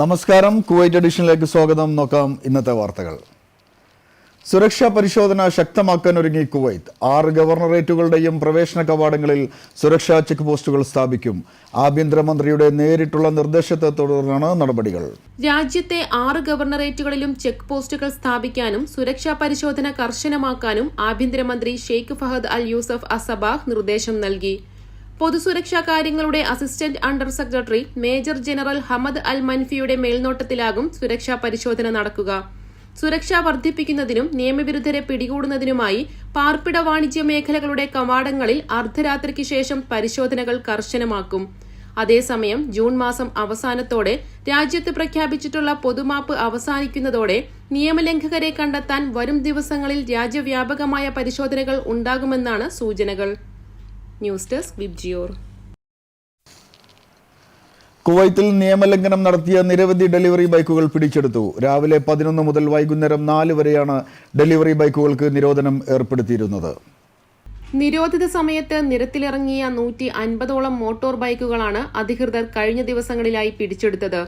നമസ്കാരം. കുവൈറ്റ് എഡിഷനിലേക്ക് സ്വാഗതം. നോക്കാം ഇന്നത്തെ വാർത്തകൾ. സുരക്ഷാ പരിശോധന ശക്തമാക്കാൻ ഒരുങ്ങി കുവൈത്ത്. ആറ് ഗവർണറേറ്റുകളുടെയും പ്രവേശന കവാടങ്ങളിൽ സുരക്ഷാ ചെക്ക് പോസ്റ്റുകൾ സ്ഥാപിക്കും. ആഭ്യന്തരമന്ത്രിയുടെ നേരിട്ടുള്ള നിർദ്ദേശത്തെ തുടർന്നാണ് നടപടികൾ. രാജ്യത്തെ ആറ് ഗവർണറേറ്റുകളിലും ചെക്ക് പോസ്റ്റുകൾ സ്ഥാപിക്കാനും സുരക്ഷാ പരിശോധന കർശനമാക്കാനും ആഭ്യന്തരമന്ത്രി Sheikh Fahad Al Yousef Al Sabah നിർദ്ദേശം നൽകി. പൊതുസുരക്ഷാ കാര്യങ്ങളുടെ assistant under secretary major general Hamad Al മൻഫിയുടെ മേൽനോട്ടത്തിലാകും സുരക്ഷാ പരിശോധന നടക്കുക. സുരക്ഷ വർദ്ധിപ്പിക്കുന്നതിനും നിയമവിരുദ്ധരെ പിടികൂടുന്നതിനുമായി പാർപ്പിട വാണിജ്യ മേഖലകളുടെ കവാടങ്ങളിൽ അർദ്ധരാത്രിക്ക് ശേഷം പരിശോധനകൾ കർശനമാക്കും. അതേസമയം ജൂൺ മാസം അവസാനത്തോടെ രാജ്യത്ത് പ്രഖ്യാപിച്ചിട്ടുള്ള പൊതുമാപ്പ് അവസാനിക്കുന്നതോടെ നിയമലംഘകരെ കണ്ടെത്താൻ വരും ദിവസങ്ങളിൽ രാജ്യവ്യാപകമായ പരിശോധനകൾ ഉണ്ടാകുമെന്നാണ് സൂചനകൾ. ന്യൂസ് ഡെസ്ക് വിബ്ജിയോർ കുവൈത്തിൽ നിയമലംഘനം നടത്തിയ നിരവധി ഡെലിവറി ബൈക്കുകൾ പിടിച്ചെടുത്തു. രാവിലെ പതിനൊന്ന് മുതൽ വൈകുന്നേരം നാല് വരെയാണ് ഡെലിവറി ബൈക്കുകൾക്ക് നിരോധനം ഏർപ്പെടുത്തിയിരുന്നത്. നിരോധിത സമയത്ത് നിരത്തിലിറങ്ങിയ നൂറ്റി അൻപതോളം മോട്ടോർ ബൈക്കുകളാണ് അധികൃതർ കഴിഞ്ഞ ദിവസങ്ങളിലായി പിടിച്ചെടുത്തത്.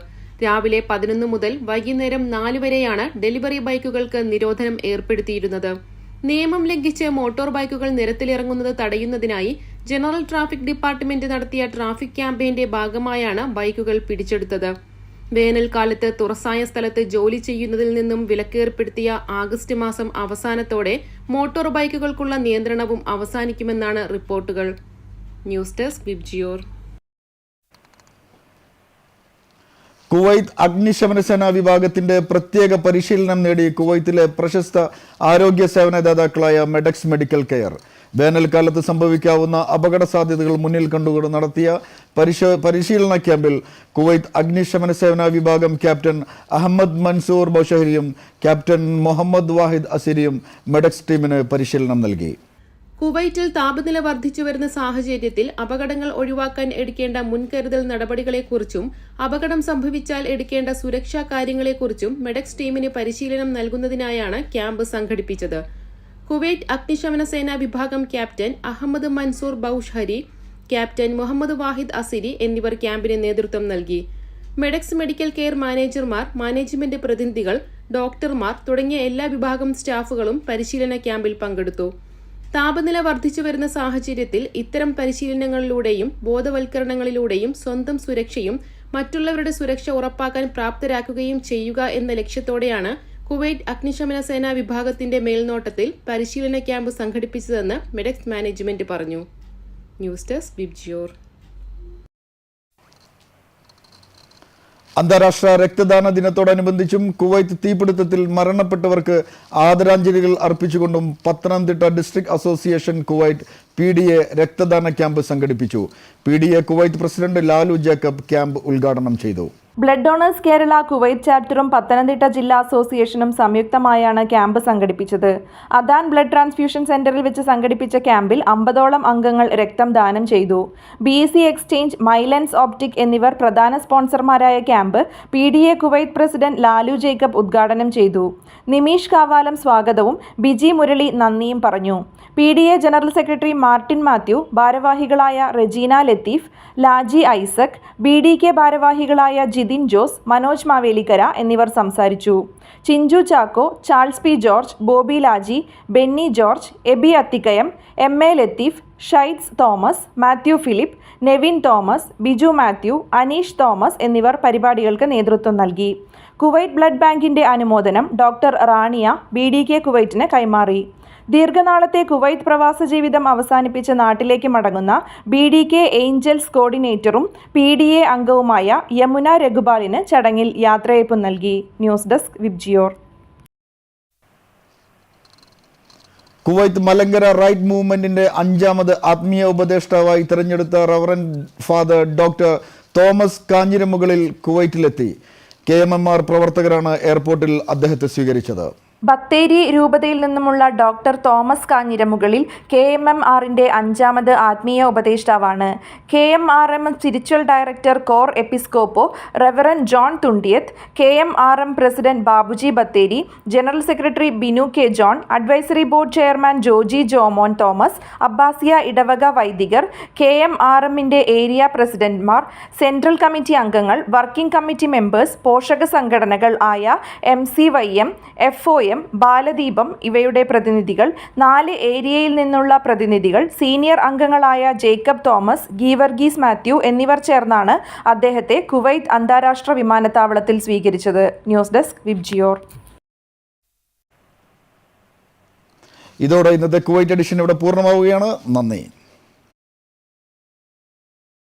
രാവിലെ പതിനൊന്ന് മുതൽ വൈകുന്നേരം നാല് വരെയാണ് ഡെലിവറി ബൈക്കുകൾക്ക് നിരോധനം ഏർപ്പെടുത്തിയിരുന്നത്. നിയമം ലംഘിച്ച് മോട്ടോർ ബൈക്കുകൾ നിരത്തിലിറങ്ങുന്നത് തടയുന്നതിനായി ജനറൽ ട്രാഫിക് ഡിപ്പാർട്ട്മെന്റ് നടത്തിയ ട്രാഫിക് ക്യാമ്പയിന്റെ ഭാഗമായാണ് ബൈക്കുകൾ പിടിച്ചെടുത്തത്. വേനൽക്കാലത്ത് തുറസായ സ്ഥലത്ത് ജോലി ചെയ്യുന്നതിൽ നിന്നും വിലക്കേർപ്പെടുത്തിയ ആഗസ്റ്റ് മാസം അവസാനത്തോടെ മോട്ടോർ ബൈക്കുകൾക്കുള്ള നിയന്ത്രണവും അവസാനിക്കുമെന്നാണ് റിപ്പോർട്ടുകൾ. News desk Vibgyor. കുവൈത്ത് അഗ്നിശമന സേനാ വിഭാഗത്തിന്റെ പ്രത്യേക പരിശീലനം നേടി കുവൈത്തിലെ പ്രശസ്ത ആരോഗ്യ സേവനദാതാക്കളായ മെഡക്സ് മെഡിക്കൽ കെയർ. വേനൽക്കാലത്ത് സംഭവിക്കാവുന്ന അപകട സാധ്യതകൾ മുന്നിൽ കണ്ടുകൊണ്ട് നടത്തിയ പരിശോ പരിശീലന ക്യാമ്പിൽ കുവൈത്ത് അഗ്നിശമന സേനാ വിഭാഗം ക്യാപ്റ്റൻ അഹമ്മദ് മൻസൂർ ബഷഹരിയും ക്യാപ്റ്റൻ മുഹമ്മദ് വാഹിദ് അസിരിയും മെഡക്സ് ടീമിന് പരിശീലനം നൽകി. കുവൈറ്റിൽ താപനില വർദ്ധിച്ചു വരുന്ന സാഹചര്യത്തിൽ അപകടങ്ങൾ ഒഴിവാക്കാൻ എടുക്കേണ്ട മുൻകരുതൽ നടപടികളെക്കുറിച്ചും അപകടം സംഭവിച്ചാൽ എടുക്കേണ്ട സുരക്ഷാ കാര്യങ്ങളെക്കുറിച്ചും മെഡക്സ് ടീമിന് പരിശീലനം നൽകുന്നതിനായാണ് ക്യാമ്പ് സംഘടിപ്പിച്ചത്. കുവൈറ്റ് അഗ്നിശമന സേനാ വിഭാഗം captain Ahmed Mansoor Boushahri captain Mohammed Wahid Asiri എന്നിവർ ക്യാമ്പിന് നേതൃത്വം നൽകി. മെഡക്സ് മെഡിക്കൽ കെയർ മാനേജർമാർ മാനേജ്മെന്റ് പ്രതിനിധികൾ ഡോക്ടർമാർ തുടങ്ങിയ എല്ലാ വിഭാഗം സ്റ്റാഫുകളും പരിശീലന ക്യാമ്പിൽ പങ്കെടുത്തു. താപനില വർദ്ധിച്ചു വരുന്ന സാഹചര്യത്തിൽ ഇത്തരം പരിശീലനങ്ങളിലൂടെയും ബോധവൽക്കരണങ്ങളിലൂടെയും സ്വന്തം സുരക്ഷയും മറ്റുള്ളവരുടെ സുരക്ഷ ഉറപ്പാക്കാൻ പ്രാപ്തരാക്കുകയും ചെയ്യുക എന്ന ലക്ഷ്യത്തോടെയാണ് കുവൈറ്റ് അഗ്നിശമന സേനാ വിഭാഗത്തിന്റെ മേൽനോട്ടത്തിൽ പരിശീലന ക്യാമ്പ് സംഘടിപ്പിച്ചതെന്ന് മെഡക്സ് മാനേജ്മെന്റ് പറഞ്ഞു. ന്യൂസ് ഡെസ്ക് ബിബ്ജിയോർ അന്താരാഷ്ട്ര രക്തദാന ദിനത്തോടനുബന്ധിച്ചും കുവൈത്ത് തീപിടുത്തത്തിൽ മരണപ്പെട്ടവർക്ക് ആദരാഞ്ജലികൾ അർപ്പിച്ചുകൊണ്ടും Pathanamthitta district association Kuwait P D A രക്തദാന ക്യാമ്പ് സംഘടിപ്പിച്ചു. P D A Kuwait president Lalu Jacob camp ഉദ്ഘാടനം ചെയ്തു. ബ്ലഡ് ഡോണേഴ്സ് കേരള കുവൈറ്റ് ചാപ്റ്ററും പത്തനംതിട്ട ജില്ലാ അസോസിയേഷനും സംയുക്തമായാണ് ക്യാമ്പ് സംഘടിപ്പിച്ചത്. അദാൻ ബ്ലഡ് ട്രാൻസ്ഫ്യൂഷൻ സെന്ററിൽ വെച്ച് സംഘടിപ്പിച്ച ക്യാമ്പിൽ അമ്പതോളം അംഗങ്ങൾ രക്തം ദാനം ചെയ്തു. B C exchange Mylens optic എന്നിവർ പ്രധാന സ്പോൺസർമാരായ camp P D A Kuwait president Lalu Jacob ഉദ്ഘാടനം ചെയ്തു. നിമീഷ് കാവാലം സ്വാഗതവും ബിജി മുരളി നന്ദിയും പറഞ്ഞു. P D A general secretary Martin Mathew ഭാരവാഹികളായ Regina Latheef Laji Isaac B D K ഭാരവാഹികളായ ജിതിൻ ജോസ് മനോജ് മാവേലിക്കര എന്നിവർ സംസാരിച്ചു. Chinchu Chacko Charles P George Bobby Laji Benny George Abi Athikkayam M A Latheef ഷൈറ്റ്സ് Thomas Mathew Philip Nevin Thomas Biju Mathew Aneesh Thomas എന്നിവർ പരിപാടികൾക്ക് നേതൃത്വം നൽകി. കുവൈറ്റ് ബ്ലഡ് ബാങ്കിന്റെ അനുമോദനം doctor Rania B D K കുവൈറ്റിന് കൈമാറി. ദീർഘനാളത്തെ കുവൈത്ത് പ്രവാസ ജീവിതം അവസാനിപ്പിച്ച് നാട്ടിലേക്ക് മടങ്ങുന്ന ബി ഡി കെ ഏഞ്ചൽസ് കോർഡിനേറ്ററും പി ഡി എ അംഗവുമായ യമുന രഘുപാലിന് ചടങ്ങിൽ യാത്രയയപ്പ് നൽകി. News desk Vibgyor. Kuwait Malankara rite മൂവ്മെന്റിന്റെ അഞ്ചാമത് ആത്മീയ ഉപദേഷ്ടാവായി തിരഞ്ഞെടുത്ത റവറൻ ഫാദർ ഡോക്ടർ തോമസ് കാഞ്ഞിരമുകളിൽ കുവൈറ്റിലെത്തി. കെ എം എം ആർ പ്രവർത്തകരാണ് എയർപോർട്ടിൽ അദ്ദേഹത്തെ സ്വീകരിച്ചത്. ബത്തേരി രൂപതയിൽ നിന്നുമുള്ള ഡോക്ടർ തോമസ് കാഞ്ഞിരമുകളിൽ കെ എം എം ആറിന്റെ അഞ്ചാമത് ആത്മീയ ഉപദേഷ്ടാവാണ്. K M R M spiritual director core എപ്പിസ്കോപ്പോ reverend John Thundiyath K M R M president Babuji Bathery general secretary Binu K John advisory board chairman Joji Jomon Thomas Abbasiya ഇടവക വൈദികർ K M R എമ്മിന്റെ area പ്രസിഡന്റ്മാർ central committee അംഗങ്ങൾ working committee members പോഷക സംഘടനകൾ ആയ M C Y M F O M Baladeepam ഇവയുടെ പ്രതിനിധികൾ നാല് ഏരിയയിൽ നിന്നുള്ള പ്രതിനിധികൾ സീനിയർ അംഗങ്ങളായ ജേക്കബ് തോമസ് ഗീവർഗീസ് മാത്യു എന്നിവർ ചേർന്നാണ് അദ്ദേഹത്തെ കുവൈത്ത് അന്താരാഷ്ട്ര വിമാനത്താവളത്തിൽ സ്വീകരിച്ചത്. ന്യൂസ് ഡെസ്ക് വിബ്ജിയോർ ഇതോടെ ഇന്നത്തെ കുവൈറ്റ് എഡിഷൻ ഇവിടെ പൂർണമാവുകയാണ്. നന്ദി.